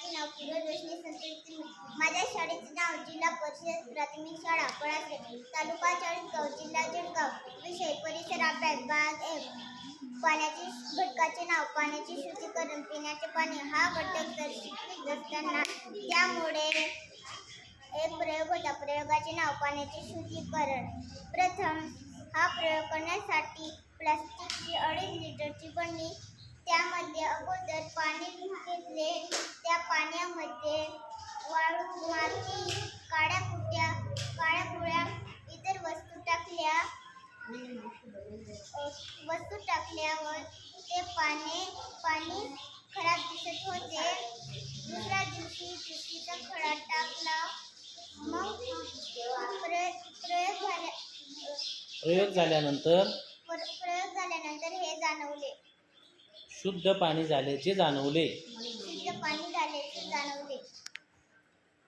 शाळेचे नाव पूर्वदर्शनी संस्कृती माझ्या शाळेचे नाव जिल्हा परिषद प्राथमिक शाळा पळासे. तालुका चाळीसगाव जिल्हा जळगाव. विषय परिसर अभ्यास भाग एक पाण्याचे घटकाचे नाव पाण्याचे शुद्धीकरण पिण्याचे पाणी. हा घटक तर असताना त्यामुळे एक प्रयोग होता. प्रयोगाचे नाव पाण्याचे शुद्धीकरण. प्रथम हा प्रयोग करण्यासाठी प्लास्टिकची अडीच लिटरची बंडी. त्यामध्ये अगोदर पाणी घेतले. पाण्यामध्ये वाळू माती काळ्या कुट्या काळ्या कुळ्या इतर वस्तू टाकल्या. वस्तू टाकल्यावर ते पाणी पाणी खराब दिसत होते. दुसऱ्या दिवशी पिशवीचा खडा टाकला. मग प्रयोग प्रयोग झाल्या प्रयोग झाल्यानंतर? पर- प्रयोग झाल्यानंतर हे जाणवले. शुद्ध पाणी झाल्याचे जाणवले.